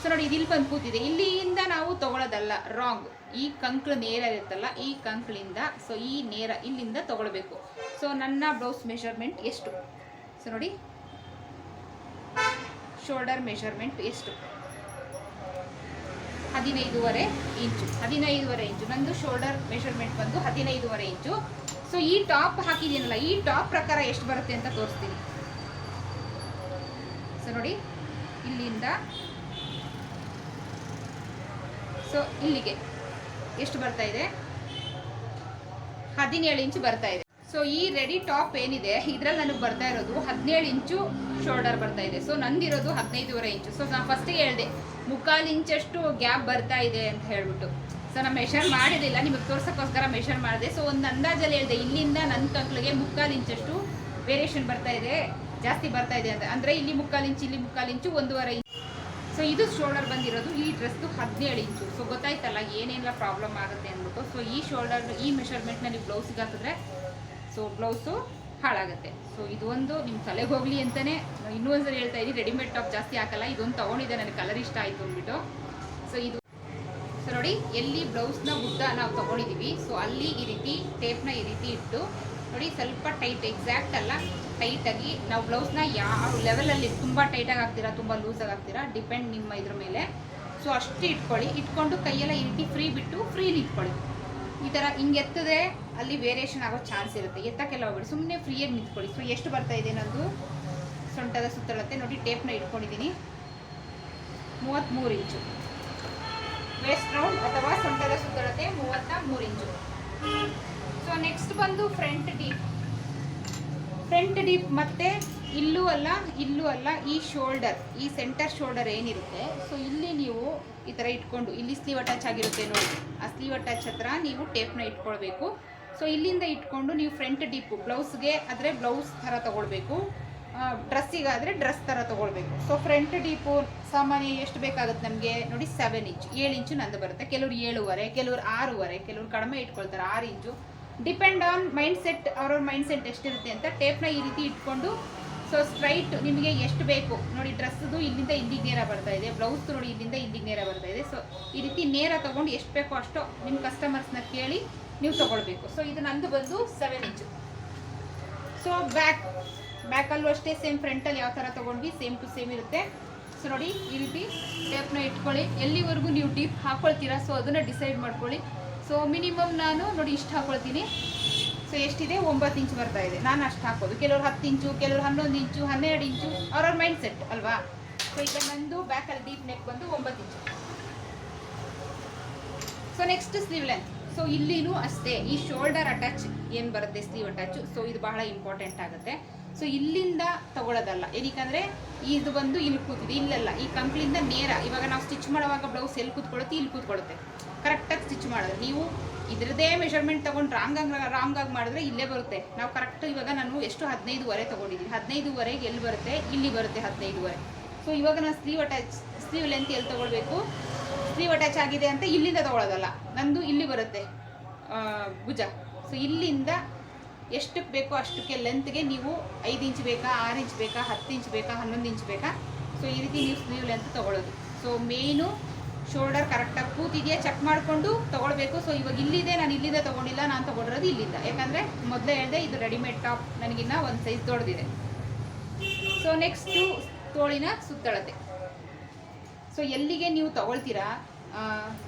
ಸೊ ನೋಡಿ ಇದು ಇಲ್ಲಿ ಬಂದು ಕೂತಿದೆ. ಇಲ್ಲಿಯಿಂದ ನಾವು ತೊಗೊಳೋದಲ್ಲ ರಾಂಗ್ ಈ ಕಂಕ್ಳು ನೇರ ಇರುತ್ತಲ್ಲ, ಈ ಕಂಕ್ಳಿಂದ ಸೊ ಈ ನೇರ ಇಲ್ಲಿಂದ ತೊಗೊಳ್ಬೇಕು. ಸೊ ನನ್ನ ಬ್ಲೌಸ್ ಮೆಷರ್ಮೆಂಟ್ ಎಷ್ಟು? ಸೊ ನೋಡಿ ಶೋಲ್ಡರ್ ಮೆಷರ್ಮೆಂಟ್ ಎಷ್ಟು? ಹದಿನೈದೂವರೆ ಇಂಚು. ಹದಿನೈದುವರೆ ಇಂಚು. ನಂದು ಶೋಲ್ಡರ್ ಮೆಷರ್ಮೆಂಟ್ ಬಂದು ಹದಿನೈದೂವರೆ ಇಂಚು. ಸೊ ಈ ಟಾಪ್ ಹಾಕಿದ್ದೀನಲ್ಲ, ಈ ಟಾಪ್ ಪ್ರಕಾರ ಎಷ್ಟು ಬರುತ್ತೆ ಅಂತ ತೋರಿಸ್ತೀನಿ. ಸೊ ನೋಡಿ, ಇಲ್ಲಿಂದ ಸೊ ಇಲ್ಲಿಗೆ ಎಷ್ಟು ಬರ್ತಾ ಇದೆ? ಹದಿನೇಳು ಇಂಚು ಬರ್ತಾ ಇದೆ. ಸೊ ಈ ರೆಡಿ ಟಾಪ್ ಏನಿದೆ, ಇದ್ರಲ್ಲಿ ನನಗೆ ಬರ್ತಾ ಇರೋದು ಹದಿನೇಳು ಇಂಚು ಶೋಲ್ಡರ್ ಬರ್ತಾ ಇದೆ. ಸೊ ನಂದಿರೋದು ಹದಿನೈದೂವರೆ ಇಂಚು. ಸೊ ನಾನು ಫಸ್ಟಿಗೆ ಹೇಳಿದೆ, ಮುಕ್ಕಾಲು ಇಂಚಷ್ಟು ಗ್ಯಾಪ್ ಬರ್ತಾ ಇದೆ ಅಂತ ಹೇಳ್ಬಿಟ್ಟು. ಸೊ ನಾನು ಮೆಷರ್ ಮಾಡಿದಿಲ್ಲ ನಿಮಗೆ ತೋರ್ಸೋಕ್ಕೋಸ್ಕರ ಮೆಷರ್ ಮಾಡಿದೆ. ಸೊ ಒಂದು ಅಂದಾಜಲ್ಲಿ ಹೇಳಿದೆ, ಇಲ್ಲಿಂದ ನನ್ನ ಕಂಕ್ಳಿಗೆ ಮುಕ್ಕಾಲು ಇಂಚಷ್ಟು ವೇರಿಯೇಷನ್ ಬರ್ತಾ ಇದೆ, ಜಾಸ್ತಿ ಬರ್ತಾ ಇದೆ ಅಂತ. ಅಂದರೆ ಇಲ್ಲಿ ಮುಕ್ಕಾಲು ಇಂಚು, ಇಲ್ಲಿ ಮುಕ್ಕಾಲು ಇಂಚು ಒಂದೂವರೆ ಇಂಚು. ಸೊ ಇದು ಶೋಲ್ಡರ್ ಬಂದಿರೋದು, ಈ ಡ್ರೆಸ್ದು ಹದಿನೇಳು ಇಂಚು. ಸೊ ಗೊತ್ತಾಯ್ತಲ್ಲ, ಏನೇನೆಲ್ಲ ಪ್ರಾಬ್ಲಮ್ ಆಗುತ್ತೆ ಅಂದ್ಬಿಟ್ಟು. ಸೊ ಈ ಶೋಲ್ಡರ್ ಈ ಮೆಷರ್ಮೆಂಟ್ನ ನೀವು ಬ್ಲೌಸಿಗೆ ಹಾಕಿದ್ರೆ ಸೊ ಬ್ಲೌಸು ಹಾಳಾಗುತ್ತೆ. ಸೊ ಇದು ಒಂದು ನಿಮ್ಮ ತಲೆಗೆ ಹೋಗಲಿ ಅಂತಲೇ ಇನ್ನೂ ಒಂದ್ಸರಿ ಹೇಳ್ತಾ ಇದ್ದೀನಿ ರೆಡಿಮೇಡ್ ಟಾಪ್ ಜಾಸ್ತಿ ಹಾಕಲ್ಲ, ಇದೊಂದು ತೊಗೊಂಡಿದ್ದೆ, ನನಗೆ ಕಲರ್ ಇಷ್ಟ ಆಯಿತು ಅಂದ್ಬಿಟ್ಟು. ಸೊ ಇದು ಸೊ ನೋಡಿ, ಎಲ್ಲಿ ಬ್ಲೌಸ್ನ ಉದ್ದ ನಾವು ತೊಗೊಂಡಿದ್ದೀವಿ ಸೊ ಅಲ್ಲಿ ಈ ರೀತಿ ಟೇಪ್ನ ಈ ರೀತಿ ಇಟ್ಟು, ನೋಡಿ, ಸ್ವಲ್ಪ ಟೈಟ್ ಎಕ್ಸಾಕ್ಟ್ ಅಲ್ಲ ಟೈಟಾಗಿ ನಾವು ಬ್ಲೌಸ್ನ ಯಾವ ಲೆವೆಲಲ್ಲಿ ತುಂಬ ಟೈಟಾಗಿ ಹಾಕ್ತೀರಾ, ತುಂಬ ಲೂಸಾಗಿ ಆಗ್ತೀರಾ ಡಿಪೆಂಡ್ ನಿಮ್ಮ ಇದ್ರ ಮೇಲೆ. ಸೊ ಅಷ್ಟು ಇಟ್ಕೊಳ್ಳಿ. ಇಟ್ಕೊಂಡು ಕೈಯೆಲ್ಲ ಈ ರೀತಿ ಫ್ರೀ ಬಿಟ್ಟು ಫ್ರೀ ಇಟ್ಕೊಳ್ಳಿ ಈ ಥರ ಹಿಂಗೆ ಎತ್ತದೆ ಅಲ್ಲಿ ವೇರಿಯೇಷನ್ ಆಗೋ ಚಾನ್ಸ್ ಇರುತ್ತೆ. ಎತ್ತಕ್ಕೆಲ್ಲ ಹೋಗ್ಬಿಡಿ. ಸುಮ್ಮನೆ ಫ್ರೀಯಾಗಿ ನಿಂತ್ಕೊಳ್ಳಿ. ಸೊ ಎಷ್ಟು ಬರ್ತಾ ಇದೆ ಅನ್ನೋದು ಸೊಂಟದ ಸುತ್ತಳತ್ತೆ ನೋಡಿ, ಟೇಪ್ನ ಇಟ್ಕೊಂಡಿದ್ದೀನಿ. ಮೂವತ್ತ್ಮೂರು ಇಂಚು ವೇಸ್ಟ್ ರೌಂಡ್ ಅಥವಾ ಸೊಂಟದ ಸುತ್ತಳತೆ ಮೂವತ್ತ ಮೂರು ಇಂಚು ಸೊ ನೆಕ್ಸ್ಟ್ ಬಂದು ಫ್ರಂಟ್ ಡೀಪ್ ಫ್ರಂಟ್ ಡೀಪ್ ಮತ್ತೆ ಇಲ್ಲೂ ಅಲ್ಲ ಇಲ್ಲೂ ಅಲ್ಲ, ಈ ಶೋಲ್ಡರ್ ಈ ಸೆಂಟರ್ ಶೋಲ್ಡರ್ ಏನಿರುತ್ತೆ? ಸೊ ಇಲ್ಲಿ ನೀವು ಈ ಥರ ಇಟ್ಕೊಂಡು, ಇಲ್ಲಿ ಸ್ಲೀವ್ ಅಟ್ಯಾಚ್ ಆಗಿರುತ್ತೆ ನೋಡಿ. ಆ ಸ್ಲೀವ್ ಅಟ್ಯಾಚ್ ಹತ್ರ ನೀವು ಟೇಪ್ನ ಇಟ್ಕೊಳ್ಬೇಕು. ಸೊ ಇಲ್ಲಿಂದ ಇಟ್ಕೊಂಡು ನೀವು ಫ್ರಂಟ್ ಡೀಪು ಬ್ಲೌಸ್ಗೆ ಆದರೆ ಬ್ಲೌಸ್ ಥರ ತೊಗೊಳ್ಬೇಕು. ಡ್ರೆಸ್ಸಿಗಾದರೆ ಡ್ರೆಸ್ ಥರ ತೊಗೊಳ್ಬೇಕು. ಸೊ ಫ್ರಂಟ್ ಡೀಪು ಸಾಮಾನ್ಯ ಎಷ್ಟು ಬೇಕಾಗುತ್ತೆ ನಮಗೆ? ನೋಡಿ ಸೆವೆನ್ ಇಂಚ್ ಏಳು ಇಂಚು ನಂದು ಬರುತ್ತೆ. ಕೆಲವ್ರು ಏಳುವರೆ, ಕೆಲವ್ರು ಆರೂವರೆ, ಕೆಲವ್ರು ಕಡಿಮೆ ಇಟ್ಕೊಳ್ತಾರೆ ಆರು ಇಂಚು ಡಿಪೆಂಡ್ ಆನ್ ಮೈಂಡ್ ಸೆಟ್ ಅವ್ರವ್ರ ಮೈಂಡ್ ಸೆಟ್ ಎಷ್ಟಿರುತ್ತೆ ಅಂತ ಟೇಪ್ನ ಈ ರೀತಿ ಇಟ್ಕೊಂಡು ಸೊ ಸ್ಟ್ರೈಟ್ ನಿಮಗೆ ಎಷ್ಟು ಬೇಕು. ನೋಡಿ ಡ್ರೆಸ್ದು ಇಲ್ಲಿಂದ ಇಲ್ಲಿಗೆ ನೇರ ಬರ್ತಾ ಇದೆ. ಬ್ಲೌಸ್ ನೋಡಿ ಇಲ್ಲಿಂದ ಇಲ್ಲಿಗೆ ನೇರ ಬರ್ತಾ ಇದೆ. ಸೊ ಈ ರೀತಿ ನೇರ ತೊಗೊಂಡು ಎಷ್ಟು ಬೇಕೋ ಅಷ್ಟು ನಿಮ್ಮ ಕಸ್ಟಮರ್ಸ್ನ ಕೇಳಿ ನೀವು ತೊಗೊಳ್ಬೇಕು. ಸೊ ಇದು ನಂದು ಬಂದು ಸೆವೆನ್ ಇಂಚು ಸೊ ಬ್ಯಾಕ್ ಬ್ಯಾಕಲ್ಲೂ ಅಷ್ಟೇ ಸೇಮ್ ಫ್ರಂಟಲ್ಲಿ ಯಾವ ಥರ ತೊಗೊಂಡ್ವಿ ಸೇಮ್ ಟು ಸೇಮ್ ಇರುತ್ತೆ. ಸೊ ನೋಡಿ ಈ ರೀತಿ ಟೇಪ್ನ ಇಟ್ಕೊಳ್ಳಿ. ಎಲ್ಲಿವರೆಗೂ ನೀವು ಡೀಪ್ ಹಾಕ್ಕೊಳ್ತೀರಾ ಸೊ ಅದನ್ನು ಡಿಸೈಡ್ ಮಾಡ್ಕೊಳ್ಳಿ. ಸೊ ಮಿನಿಮಮ್ ನಾನು ನೋಡಿ ಇಷ್ಟು ಹಾಕೊಳ್ತೀನಿ. ಸೊ ಎಷ್ಟಿದೆ? ಒಂಬತ್ತು ಇಂಚು ಬರ್ತಾ ಇದೆ. ನಾನು ಅಷ್ಟು ಹಾಕೋದು. ಕೆಲವರು ಹತ್ತು ಇಂಚು, ಕೆಲವರು ಹನ್ನೊಂದು ಇಂಚು, ಹನ್ನೆರಡು ಇಂಚು, ಅವ್ರವ್ರ ಮೈಂಡ್ ಸೆಟ್ ಅಲ್ವಾ? ಸೊ ಈಗ ನಂದು ಬ್ಯಾಕಲ್ಲಿ ಡೀಪ್ ನೆಕ್ ಬಂದು ಒಂಬತ್ತು ಇಂಚು. So next sleeve length so ಇಲ್ಲಿನೂ ಅಷ್ಟೇ. ಈ ಶೋಲ್ಡರ್ ಅಟ್ಯಾಚ್ ಏನು ಬರುತ್ತೆ? ಸ್ಲೀವ್ ಅಟ್ಯಾಚು ಸೊ ಇದು ಬಹಳ ಇಂಪಾರ್ಟೆಂಟ್ ಆಗುತ್ತೆ. ಸೊ ಇಲ್ಲಿಂದ ತಗೊಳ್ಳೋದಲ್ಲ ಏನಕ್ಕಂದ್ರೆ, ಇದು ಬಂದು ಇಲ್ಲಿ ಕೂತಿದೆ. ಇಲ್ಲೆಲ್ಲ, ಈ ಕಂಕ್ಳಿಂದ ನೇರ. ಇವಾಗ ನಾವು ಸ್ಟಿಚ್ ಮಾಡುವಾಗ ಬ್ಲೌಸ್ ಎಲ್ಲಿ ಕೂತ್ಕೊಳುತ್ತೆ ಇಲ್ಲಿ ಕೂತ್ಕೊಳುತ್ತೆ ಕರೆಕ್ಟಾಗಿ ಸ್ಟಿಚ್ ಮಾಡೋದು ನೀವು ಇದ್ರದ್ದೇ ಮೆಷರ್ಮೆಂಟ್ ತೊಗೊಂಡು ರಾಂಗ್ ಆಗಿ ಮಾಡಿದ್ರೆ ಇಲ್ಲೇ ಬರುತ್ತೆ. ನಾವು ಕರೆಕ್ಟ್ ಇವಾಗ ನಾನು ಎಷ್ಟು? ಹದಿನೈದುವರೆ ತೊಗೊಂಡಿದ್ದೀನಿ. ಹದಿನೈದುವರೆಗೆ ಎಲ್ಲಿ ಬರುತ್ತೆ? ಇಲ್ಲಿ ಬರುತ್ತೆ ಹದಿನೈದುವರೆ. ಸೊ ಇವಾಗ ನಾನು ಸ್ಲೀವ್ ಅಟ್ಯಾಚ್ ಸ್ಲೀವ್ ಲೆಂತ್ ಎಲ್ಲಿ ತೊಗೊಳ್ಬೇಕು? ಸ್ಲೀವ್ ಅಟ್ಯಾಚ್ ಆಗಿದೆ ಅಂತ ಇಲ್ಲಿಂದ ತೊಗೊಳೋದಲ್ಲ. ನಂದು ಇಲ್ಲಿ ಬರುತ್ತೆ ಭುಜ. ಸೊ ಇಲ್ಲಿಂದ ಎಷ್ಟಕ್ಕೆ ಬೇಕೋ ಅಷ್ಟಕ್ಕೆ ಲೆಂತ್ಗೆ ನೀವು ಐದು ಇಂಚ್ ಬೇಕಾ, ಆರು ಇಂಚ್ ಬೇಕಾ, ಹತ್ತು ಇಂಚ್ ಬೇಕಾ, ಹನ್ನೊಂದು ಇಂಚ್ ಬೇಕಾ? ಸೊ ಈ ರೀತಿ ನೀವು ಸ್ಲೀವ್ ಲೆಂತ್ ತೊಗೊಳ್ಳೋದು. ಸೊ ಮೇಯ್ನು ಶೋಲ್ಡರ್ ಕರೆಕ್ಟಾಗಿ ಕೂತಿದೆಯಾ ಚೆಕ್ ಮಾಡಿಕೊಂಡು ತೊಗೊಳ್ಬೇಕು. ಸೊ ಇವಾಗ ಇಲ್ಲಿದೆ, ನಾನು ಇಲ್ಲಿಂದ ತೊಗೊಂಡಿಲ್ಲ, ನಾನು ತೊಗೊಂಡಿರೋದು ಇಲ್ಲಿಂದ. ಯಾಕಂದರೆ ಮೊದಲೇ ಹೇಳಿದೆ, ಇದು ರೆಡಿಮೇಡ್ ಟಾಪ್ ನನಗಿನ್ನ ಒಂದು ಸೈಜ್ ದೊಡ್ಡದಿದೆ ಸೊ ನೆಕ್ಸ್ಟು ತೋಳಿನ ಸುತ್ತಳತೆ. ಸೊ ಎಲ್ಲಿಗೆ ನೀವು ತೊಗೊಳ್ತೀರಾ?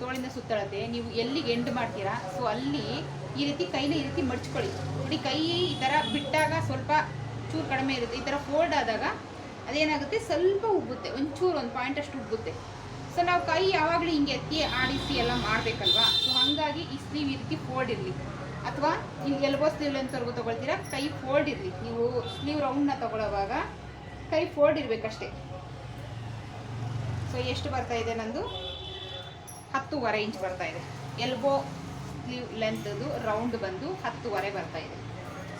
ತೋಳಿನ ಸುತ್ತಳತೆ, ನೀವು ಎಲ್ಲಿಗೆ ಎಂಡ್ ಮಾಡ್ತೀರಾ? ಸೊ ಅಲ್ಲಿ ಈ ರೀತಿ ಕೈಲಿ ಈ ರೀತಿ ಮಡ್ಚ್ಕೊಳ್ಳಿ. ನೋಡಿ, ಕೈ ಈ ಥರ ಬಿಟ್ಟಾಗ ಸ್ವಲ್ಪ ಚೂರು ಕಡಿಮೆ ಇರುತ್ತೆ. ಈ ಥರ ಫೋಲ್ಡ್ ಆದಾಗ ಅದೇನಾಗುತ್ತೆ? ಸ್ವಲ್ಪ ಉಬ್ಬುತ್ತೆ. ಒಂಚೂರು, ಒಂದು ಪಾಯಿಂಟ್ ಅಷ್ಟು ಉಬ್ಬುತ್ತೆ. ಸೊ ನಾವು ಕೈ ಯಾವಾಗಲೂ ಹಿಂಗೆ ಎತ್ತಿ ಆಡಿಸಿ ಎಲ್ಲ ಮಾಡಬೇಕಲ್ವಾ? ಸೊ ಹಾಗಾಗಿ ಈ ಸ್ಲೀವ್ ಈ ರೀತಿ ಫೋಲ್ಡ್ ಇರಲಿ. ಅಥವಾ ಇಲ್ಲಿ ಎಲ್ಬೋ ಸ್ಲೀವ್ ಲೆಂತ್ವರೆಗೂ ತೊಗೊಳ್ತೀರಾ? ಕೈ ಫೋಲ್ಡ್ ಇರಲಿ. ನೀವು ಸ್ಲೀವ್ ರೌಂಡ್ನ ತೊಗೊಳ್ಳೋವಾಗ ಕೈ ಫೋಲ್ಡ್ ಇರಬೇಕಷ್ಟೇ. ಸೊ ಎಷ್ಟು ಬರ್ತಾ ಇದೆ ನಂದು? ಹತ್ತುವರೆ ಇಂಚ್ ಬರ್ತಾ ಇದೆ. ಎಲ್ಬೋ ಸ್ಲೀವ್ ಲೆಂತ್ದು ರೌಂಡ್ ಬಂದು ಹತ್ತುವರೆ ಬರ್ತಾ ಇದೆ.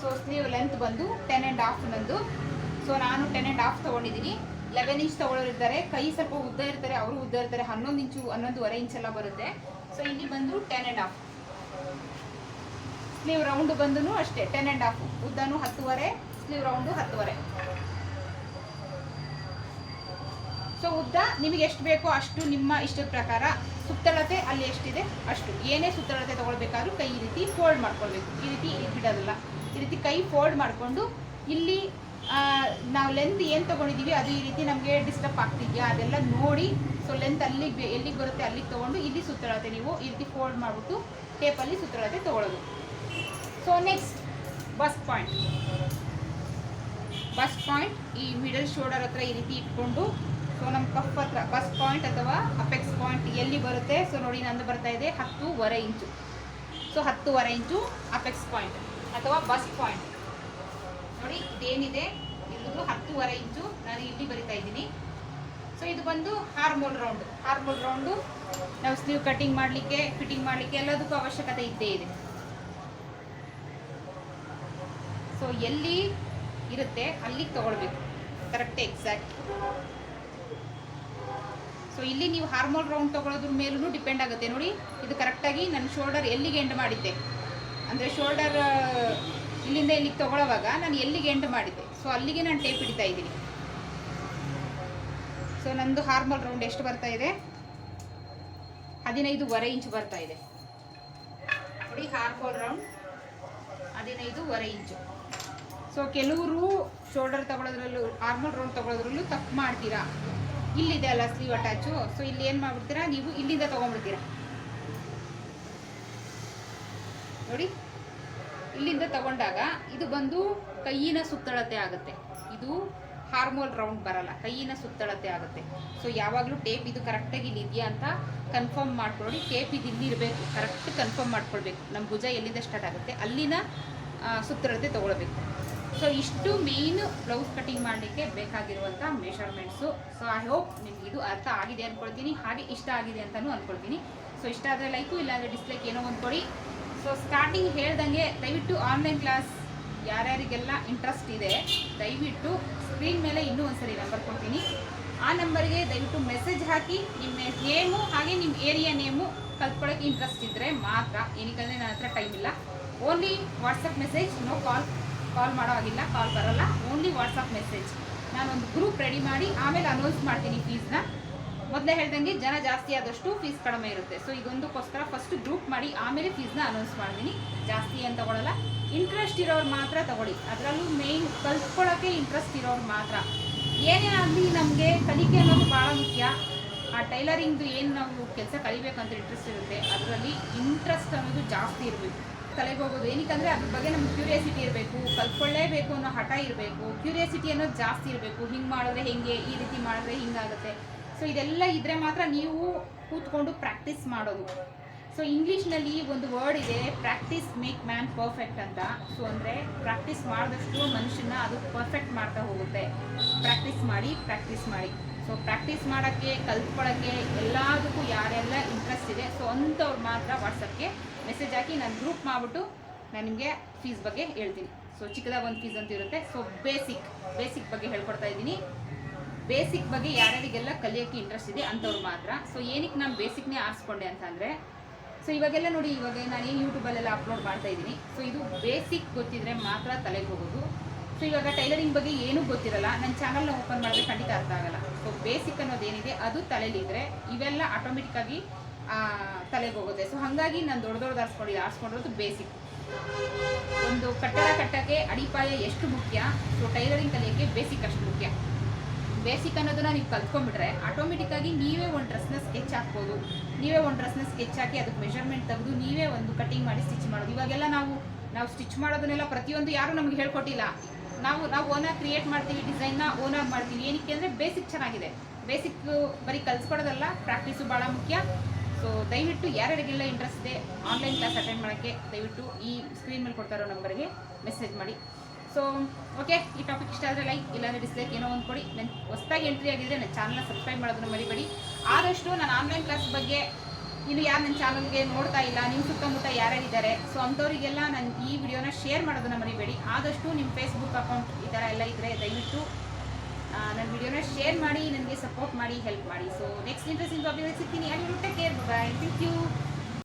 ಸೊ ಸ್ಲೀವ್ ಲೆಂತ್ ಬಂದು ಟೆನ್ ಆ್ಯಂಡ್ ಹಾಫ್ ನಂದು. ಸೊ ನಾನು ಟೆನ್ ಆ್ಯಂಡ್ ಹಾಫ್ ತೊಗೊಂಡಿದ್ದೀನಿ. ಲೆವೆನ್ ಇಂಚ್ ತೊಗೊಳ್ಳೋರಿದ್ದಾರೆ ಕೈ ಸ್ವಲ್ಪ ಉದ್ದ ಇರ್ತಾರೆ, ಅವರು ಉದ್ದ ಇರ್ತಾರೆ. ಹನ್ನೊಂದು ಇಂಚು ಹನ್ನೊಂದುವರೆ ಇಂಚ್ ಎಲ್ಲ ಬರುತ್ತೆ. ಸೊ ಇಲ್ಲಿ ಬಂದು ten and half sleeve round ಬಂದೂ ಅಷ್ಟೇ ಟೆನ್ ಆ್ಯಂಡ್ ಹಾಫ್ ಉದ್ದನೂ ಹತ್ತುವರೆ ಸ್ಲೀವ್ ರೌಂಡು ಹತ್ತುವರೆ. ಸೊ ಉದ್ದ ನಿಮಗೆ ಎಷ್ಟು ಬೇಕೋ ಅಷ್ಟು ನಿಮ್ಮ ಇಷ್ಟದ ಪ್ರಕಾರ ಸುತ್ತಳತೆ ಅಲ್ಲಿ ಎಷ್ಟಿದೆ? ಅಷ್ಟು. ಏನೇ ಸುತ್ತಳತೆ ತಗೊಳ್ಬೇಕಾದ್ರೂ ಕೈ ಈ ರೀತಿ ಫೋಲ್ಡ್ ಮಾಡ್ಕೊಳ್ಬೇಕು. ಈ ರೀತಿ ಬಿಡೋದಿಲ್ಲ ಈ ರೀತಿ ಕೈ ಫೋಲ್ಡ್ ಮಾಡಿಕೊಂಡು ಇಲ್ಲಿ ನಾವು ಲೆಂತ್ ಏನು ತೊಗೊಂಡಿದ್ದೀವಿ, ಅದು ಈ ರೀತಿ ನಮಗೆ ಡಿಸ್ಟರ್ಬ್ ಆಗ್ತಿದೆಯಾ? ಅದೆಲ್ಲ ನೋಡಿ ಸೊ ಲೆಂತ್ ಅಲ್ಲಿಗೆ ಎಲ್ಲಿಗೆ ಬರುತ್ತೆ ಅಲ್ಲಿಗೆ ತೊಗೊಂಡು ಇಲ್ಲಿ ಸುತ್ತಳತೆ ನೀವು ಈ ರೀತಿ ಫೋಲ್ಡ್ ಮಾಡಿಬಿಟ್ಟು ಟೇಪಲ್ಲಿ ಸುತ್ತಳತೆ ತೊಗೊಳ್ಳೋದು. So next bust point bust point ಈ ಮಿಡಲ್ ಶೋಲ್ಡರ್ ಹತ್ರ ಈ ರೀತಿ ಇಟ್ಕೊಂಡು ಸೊ ನಮ್ಮ ಕಫ್ ಹತ್ರ ಬಸ್ ಪಾಯಿಂಟ್ ಅಥವಾ ಅಪೆಕ್ಸ್ ಪಾಯಿಂಟ್ ಎಲ್ಲಿ ಬರುತ್ತೆ? ಸೊ ನೋಡಿ ನಂದು ಬರ್ತಾ ಇದೆ ಹತ್ತೂವರೆ ಇಂಚು ಸೊ ಹತ್ತೂವರೆ ಇಂಚು ಅಪೆಕ್ಸ್ ಪಾಯಿಂಟ್ ಅಥವಾ ಬಸ್ ಪಾಯಿಂಟ್ ನೋಡಿ, ಇದೇನಿದೆ? ಇದು ಹತ್ತೂವರೆ ಇಂಚು ನಾನು ಇಲ್ಲಿ ಬರಿತಾ ಇದ್ದೀನಿ. ಸೊ ಇದು ಬಂದು ಹಾರ್ಮೋಲ್ ರೌಂಡ್ ಹಾರ್ಮೋಲ್ ರೌಂಡು ನಾವು ಸ್ಲೀವ್ ಕಟಿಂಗ್ ಮಾಡಲಿಕ್ಕೆ ಫಿಟ್ಟಿಂಗ್ ಮಾಡಲಿಕ್ಕೆ ಎಲ್ಲದಕ್ಕೂ ಅವಶ್ಯಕತೆ ಇದ್ದೇ ಇದೆ. ಸೊ ಎಲ್ಲಿ ಇರುತ್ತೆ? ಅಲ್ಲಿಗೆ ತಗೊಳ್ಬೇಕು. ಕರೆಕ್ಟ್ ಎಕ್ಸಾಕ್ಟ್ ಸೊ ಇಲ್ಲಿ ನೀವು ಹಾರ್ಮೋನ್ ರೌಂಡ್ ತೊಗೊಳೋದ್ರ ಮೇಲೂ ಡಿಪೆಂಡ್ ಆಗುತ್ತೆ. ನೋಡಿ, ಇದು ಕರೆಕ್ಟಾಗಿ ನನ್ನ ಶೋಲ್ಡರ್ ಎಲ್ಲಿಗೆ ಎಂಡ್ ಮಾಡಿದ್ದೆ? ಅಂದರೆ ಶೋಲ್ಡರ್ ಇಲ್ಲಿಂದ ಇಲ್ಲಿಗೆ ತಗೊಳ್ಳೋವಾಗ ನಾನು ಎಲ್ಲಿಗೆ ಎಂಡ್ ಮಾಡಿದ್ದೆ? ಸೊ ಅಲ್ಲಿಗೆ ನಾನು ಟೇಪ್ ಹಿಡಿತಾ ಇದ್ದೀನಿ. ಸೊ ನಂದು ಹಾರ್ಮೋನ್ ರೌಂಡ್ ಎಷ್ಟು ಬರ್ತಾ ಇದೆ? ಹದಿನೈದುವರೆ ಇಂಚ್ ಬರ್ತಾ ಇದೆ. ನೋಡಿ ಹಾರ್ಮೋನ್ ರೌಂಡ್ ಹದಿನೈದುವರೆ ಇಂಚು. ಸೊ ಕೆಲವರು ಶೋಲ್ಡರ್ ತೊಗೊಳೋದ್ರಲ್ಲೂ ಹಾರ್ಮೋನ್ ರೌಂಡ್ ತೊಗೊಳೋದ್ರಲ್ಲೂ ತಪ್ಪು ಮಾಡ್ತೀರಾ? ಇಲ್ಲಿದೆ ಅಲ್ಲ ಸ್ಲೀವ್ ಅಟ್ಯಾಚು ಸೊ ಇಲ್ಲಿ ಏನು ಮಾಡ್ಬಿಡ್ತೀರಾ? ನೀವು ಇಲ್ಲಿಂದ ತೊಗೊಂಡ್ಬಿಡ್ತೀರಾ. ನೋಡಿ, ಇಲ್ಲಿಂದ ತಗೊಂಡಾಗ ಇದು ಬಂದು ಕೈಯಿನ ಸುತ್ತಳತೆ ಆಗುತ್ತೆ. ಇದು ಹಾರ್ಮೋಲ್ ರೌಂಡ್ ಬರಲ್ಲ, ಕೈಯಿನ ಸುತ್ತಳತೆ ಆಗುತ್ತೆ. ಸೊ ಯಾವಾಗಲೂ ಟೇಪ್ ಇದು ಕರೆಕ್ಟಾಗಿ ಇಲ್ಲಿ ಇದೆಯಾ ಅಂತ ಕನ್ಫರ್ಮ್ ಮಾಡ್ಕೊಳ್ಳಿ. ಟೇಪ್ ಇದು ಇಲ್ಲಿ ಇರಬೇಕು ಕರೆಕ್ಟ್ ಕನ್ಫರ್ಮ್ ಮಾಡ್ಕೊಳ್ಬೇಕು. ನಮ್ಮ ಭುಜ ಎಲ್ಲಿಂದ ಸ್ಟಾರ್ಟ್ ಆಗುತ್ತೆ? ಅಲ್ಲಿನ ಸುತ್ತಳತೆ ತಗೊಳ್ಬೇಕು. ಸೊ ಇಷ್ಟು ಮೇಯ್ನು ಬ್ಲೌಸ್ ಕಟಿಂಗ್ ಮಾಡಲಿಕ್ಕೆ ಬೇಕಾಗಿರುವಂಥ ಮೆಷರ್ಮೆಂಟ್ಸು ಸೊ ಐ ಹೋಪ್ ನಿಮ್ಗೆ ಇದು ಅರ್ಥ ಆಗಿದೆ ಅಂದ್ಕೊಳ್ತೀನಿ ಹಾಗೆ ಇಷ್ಟ ಆಗಿದೆ ಅಂತಲೂ ಅಂದ್ಕೊಳ್ತೀನಿ ಸೊ ಇಷ್ಟ ಆದರೆ ಲೈಕು ಇಲ್ಲಾಂದರೆ ಡಿಸ್ಲೈಕ್ ಏನೋ ಒಂದು ಕೊಡಿ ಸೊ ಸ್ಟಾರ್ಟಿಂಗ್ ಹೇಳ್ದಂಗೆ ದಯವಿಟ್ಟು ಆನ್ಲೈನ್ ಕ್ಲಾಸ್ ಯಾರ್ಯಾರಿಗೆಲ್ಲ ಇಂಟ್ರೆಸ್ಟ್ ಇದೆ, ದಯವಿಟ್ಟು ಸ್ಕ್ರೀನ್ ಮೇಲೆ ಇನ್ನೂ ಒಂದ್ಸರಿ ನಂಬರ್ ಕೊಡ್ತೀನಿ. ಆ ನಂಬರ್ಗೆ ದಯವಿಟ್ಟು ಮೆಸೇಜ್ ಹಾಕಿ. ನಿಮ್ಮ ನೇಮು ಹಾಗೆ ನಿಮ್ಮ ಏರಿಯಾ ನೇಮು ಕಲ್ತ್ಕೊಳ್ಳೋಕೆ ಇಂಟ್ರೆಸ್ಟ್ ಇದ್ದರೆ ಮಾತ್ರ. ಏನಕ್ಕಂದರೆ ನನ್ನ ಹತ್ರ ಟೈಮ್ ಇಲ್ಲ. Only WhatsApp message no call call ಮಾಡೋ ಹಾಗಿಲ್ಲ, ಕಾಲ್ ಬರಲ್ಲ. ಓನ್ಲಿ ವಾಟ್ಸಪ್ ಮೆಸೇಜ್ ನಾನೊಂದು ಗ್ರೂಪ್ ರೆಡಿ ಮಾಡಿ ಆಮೇಲೆ ಅನೌನ್ಸ್ ಮಾಡ್ತೀನಿ ಫೀಸ್ನ ಮೊದಲೇ ಹೇಳ್ದಂಗೆ ಜನ ಜಾಸ್ತಿ ಆದಷ್ಟು ಫೀಸ್ ಕಡಿಮೆ ಇರುತ್ತೆ. ಸೊ ಇದೊಂದಕ್ಕೋಸ್ಕರ ಫಸ್ಟ್ ಗ್ರೂಪ್ ಮಾಡಿ ಆಮೇಲೆ ಫೀಸ್ನ ಅನೌನ್ಸ್ ಮಾಡ್ತೀನಿ. ಜಾಸ್ತಿ ಏನು ತೊಗೊಳಲ್ಲ. ಇಂಟ್ರೆಸ್ಟ್ ಇರೋರು ಮಾತ್ರ ತಗೊಳ್ಳಿ. ಅದರಲ್ಲೂ ಮೇಯ್ನ್ ಕಲ್ತ್ಕೊಳ್ಳೋಕ್ಕೆ ಇಂಟ್ರೆಸ್ಟ್ ಇರೋರು ಮಾತ್ರ. ಏನೇ ಆಗಲಿ ನಮಗೆ ಕಲಿಕೆ ಅನ್ನೋದು ಭಾಳ ಮುಖ್ಯ. ಆ ಟೈಲರಿಂಗ್ದು ಏನು ನಾವು ಕೆಲಸ ಕಲಿಬೇಕಂತ ಇಂಟ್ರೆಸ್ಟ್ ಇರುತ್ತೆ, ಅದರಲ್ಲಿ ಇಂಟ್ರೆಸ್ಟ್ ಅನ್ನೋದು ಜಾಸ್ತಿ ಇರಬೇಕು. ತಲೆಗೆ ಹೋಗೋದು ಏನಕ್ಕಂದರೆ ಅದ್ರ ಬಗ್ಗೆ ನಮ್ಗೆ ಕ್ಯೂರಿಯಾಸಿಟಿ ಇರಬೇಕು, ಕಲ್ತ್ಕೊಳ್ಳೇಬೇಕು ಅನ್ನೋ ಹಠ ಇರಬೇಕು. ಕ್ಯೂರಿಯಾಸಿಟಿ ಅನ್ನೋದು ಜಾಸ್ತಿ ಇರಬೇಕು. ಹಿಂಗೆ ಮಾಡಿದ್ರೆ ಹೆಂಗೆ, ಈ ರೀತಿ ಮಾಡಿದ್ರೆ ಹಿಂಗಾಗುತ್ತೆ ಸೊ ಇದೆಲ್ಲ ಇದ್ರೆ ಮಾತ್ರ ನೀವು ಕೂತ್ಕೊಂಡು ಪ್ರಾಕ್ಟೀಸ್ ಮಾಡೋದು. ಸೊ ಇಂಗ್ಲೀಷ್ನಲ್ಲಿ ಒಂದು ವರ್ಡ್ ಇದೆ ಪ್ರಾಕ್ಟೀಸ್ ಮೇಕ್ ಮ್ಯಾನ್ ಪರ್ಫೆಕ್ಟ್ ಅಂತ. ಸೊ ಅಂದರೆ ಪ್ರಾಕ್ಟೀಸ್ ಮಾಡಿದಷ್ಟು ಮನುಷ್ಯನ ಅದು ಪರ್ಫೆಕ್ಟ್ ಮಾಡ್ತಾ ಹೋಗುತ್ತೆ. ಪ್ರಾಕ್ಟೀಸ್ ಮಾಡಿ ಪ್ರಾಕ್ಟೀಸ್ ಮಾಡಿ. ಸೊ ಪ್ರಾಕ್ಟೀಸ್ ಮಾಡೋಕ್ಕೆ ಕಲ್ತ್ಕೊಳ್ಳೋಕ್ಕೆ ಎಲ್ಲದಕ್ಕೂ ಯಾರೆಲ್ಲ ಇಂಟ್ರೆಸ್ಟ್ ಇದೆ ಸೊ ಅಂಥವ್ರು ಮಾತ್ರ ವಾಟ್ಸಪ್ಗೆ ಮೆಸೇಜ್ ಹಾಕಿ ನಾನು ಗ್ರೂಪ್ ಮಾಡಿಬಿಟ್ಟು ನಾನು ನಿಮಗೆ ಫೀಸ್ ಬಗ್ಗೆ ಹೇಳ್ತೀನಿ. ಸೊ ಚಿಕ್ಕದಾಗ ಒಂದು ಫೀಸ್ ಅಂತ ಇರುತ್ತೆ. ಸೊ ಬೇಸಿಕ್ ಬೇಸಿಕ್ ಬಗ್ಗೆ ಹೇಳ್ಕೊಡ್ತಾ ಇದ್ದೀನಿ. ಬೇಸಿಕ್ ಬಗ್ಗೆ ಯಾರ್ಯಾರಿಗೆಲ್ಲ ಕಲಿಯೋಕ್ಕೆ ಇಂಟ್ರೆಸ್ಟ್ ಇದೆ ಅಂಥವ್ರು ಮಾತ್ರ. ಸೊ ಏನಕ್ಕೆ ನಾನು ಬೇಸಿಕ್ನೇ ಆರಿಸ್ಕೊಂಡೆ ಅಂತಂದರೆ ಸೊ ಇವಾಗೆಲ್ಲ ನೋಡಿ, ಇವಾಗ ನಾನು ಏನು ಯೂಟ್ಯೂಬಲ್ಲೆಲ್ಲ ಅಪ್ಲೋಡ್ ಮಾಡ್ತಾ ಇದ್ದೀನಿ. ಸೊ ಇದು ಬೇಸಿಕ್ ಗೊತ್ತಿದ್ರೆ ಮಾತ್ರ ತಲೆಗೆ ಹೋಗೋದು. ಸೊ ಇವಾಗ ಟೈಲರಿಂಗ್ ಬಗ್ಗೆ ಏನೂ ಗೊತ್ತಿರಲ್ಲ. ನನ್ನ ಚಾನಲ್ನ ಓಪನ್ ಮಾಡಿದ್ರೆ ಖಂಡಿತ ಅರ್ಥ ಆಗಲ್ಲ. ಸೊ ಬೇಸಿಕ್ ಅನ್ನೋದು ಏನಿದೆ ಅದು ತಲೆಯಲ್ಲಿದ್ದರೆ ಇವೆಲ್ಲ ಆಟೋಮೆಟಿಕ್ಕಾಗಿ ತಲೆಗೆ ಹೋಗುತ್ತೆ. ಸೊ ಹಾಗಾಗಿ ನಾನು ದೊಡ್ಡ ದೊಡ್ಡದು ಆರಿಸ್ಕೊಂಡು ಆರಿಸ್ಕೊಂಡಿರೋದು ಬೇಸಿಕ್ ಒಂದು ಕಟ್ಟಡ ಕಟ್ಟಕ್ಕೆ ಅಡಿಪಾಯ ಎಷ್ಟು ಮುಖ್ಯ? ಸೊ ಟೈಲರಿಂಗ್ ಕಲಿಯೋಕ್ಕೆ ಬೇಸಿಕ್ ಅಷ್ಟು ಮುಖ್ಯ. ಬೇಸಿಕ್ ಅನ್ನೋದನ್ನ ನೀವು ಕಲ್ತ್ಕೊಂಡ್ಬಿಟ್ರೆ ಆಟೋಮೆಟಿಕ್ಕಾಗಿ ನೀವೇ ಒಂದು ಡ್ರೆಸ್ನ ಸ್ಕೆಚ್ ಹಾಕ್ಬೋದು. ನೀವೇ ಒಂದು ಡ್ರೆಸ್ನ ಸ್ಕೆಚ್ ಹಾಕಿ ಅದಕ್ಕೆ ಮೆಷರ್ಮೆಂಟ್ ತೆಗೆದು ನೀವೇ ಒಂದು ಕಟಿಂಗ್ ಮಾಡಿ ಸ್ಟಿಚ್ ಮಾಡೋದು. ಇವಾಗೆಲ್ಲ ನಾವು ನಾವು ಸ್ಟಿಚ್ ಮಾಡೋದನ್ನೆಲ್ಲ ಪ್ರತಿಯೊಂದು ಯಾರೂ ನಮ್ಗೆ ಹೇಳ್ಕೊಟ್ಟಿಲ್ಲ. ನಾವು ನಾವು ಓನರ್ ಕ್ರಿಯೇಟ್ ಮಾಡ್ತೀವಿ ಡಿಸೈನ್ನ ಓನರ್ ಮಾಡ್ತೀವಿ. ಏನಕ್ಕೆ ಅಂದರೆ ಬೇಸಿಕ್ ಚೆನ್ನಾಗಿದೆ. ಬೇಸಿಕ್ ಬರೀ ಕಲಿಸ್ಕೊಡೋದಲ್ಲ ಪ್ರಾಕ್ಟೀಸು ಭಾಳ ಮುಖ್ಯ. ಸೊ ದಯವಿಟ್ಟು ಯಾರ್ಯಾರಿಗೆಲ್ಲ ಇಂಟ್ರೆಸ್ಟ್ ಇದೆ ಆನ್ಲೈನ್ ಕ್ಲಾಸ್ ಅಟೆಂಡ್ ಮಾಡೋಕ್ಕೆ ದಯವಿಟ್ಟು ಈ ಸ್ಕ್ರೀನ್ ಮೇಲೆ ಕೊಡ್ತಾ ಇರೋ ನಂಬರ್ಗೆ ಮೆಸೇಜ್ ಮಾಡಿ. ಸೊ ಓಕೆ ಈ ಟಾಪಿಕ್ ಇಷ್ಟ ಆದರೆ ಲೈಕ್ ಇಲ್ಲಾಂದರೆ ಡಿಸ್ಲೈಕ್ ಏನೋ ಒಂದು ಕೊಡಿ. ನನ್ನ ಹೊಸದಾಗಿ ಎಂಟ್ರಿ ಆಗಿದ್ದರೆ ನನ್ನ ಚಾನಲ್ನ ಸಬ್ಸ್ಕ್ರೈಬ್ ಮಾಡೋದನ್ನು ಮರಿಬೇಡಿ. ಆದಷ್ಟು ನಾನು ಆನ್ಲೈನ್ ಕ್ಲಾಸ್ ಬಗ್ಗೆ ಇನ್ನು ಯಾರು ನನ್ನ ಚಾನಲ್ಗೆ ನೋಡ್ತಾ ಇಲ್ಲ ನಿಮ್ಮ ಸುತ್ತಮುತ್ತ ಯಾರ್ಯಾರಿದ್ದಾರೆ ಸೊ ಅಂಥವರಿಗೆಲ್ಲ ನಾನು ಈ ವಿಡಿಯೋನ ಶೇರ್ ಮಾಡೋದನ್ನ ಮರಿಬೇಡಿ. ಆದಷ್ಟು ನಿಮ್ಮ ಫೇಸ್ಬುಕ್ ಅಕೌಂಟ್ ಈ ಥರ ಎಲ್ಲ ಇದ್ದರೆ ದಯವಿಟ್ಟು ನನ್ನ ವಿಡಿಯೋನ ಶೇರ್ ಮಾಡಿ, ನನಗೆ ಸಪೋರ್ಟ್ ಮಾಡಿ ಹೆಲ್ಪ್ ಮಾಡಿ. ಸೊ ನೆಕ್ಸ್ಟ್ ಇಂಟ್ರೆಸ್ಟಿಂಗ್ ಟಾಪಿಕ್ ಸಿಗ್ತೀನಿ. Take care bye thank you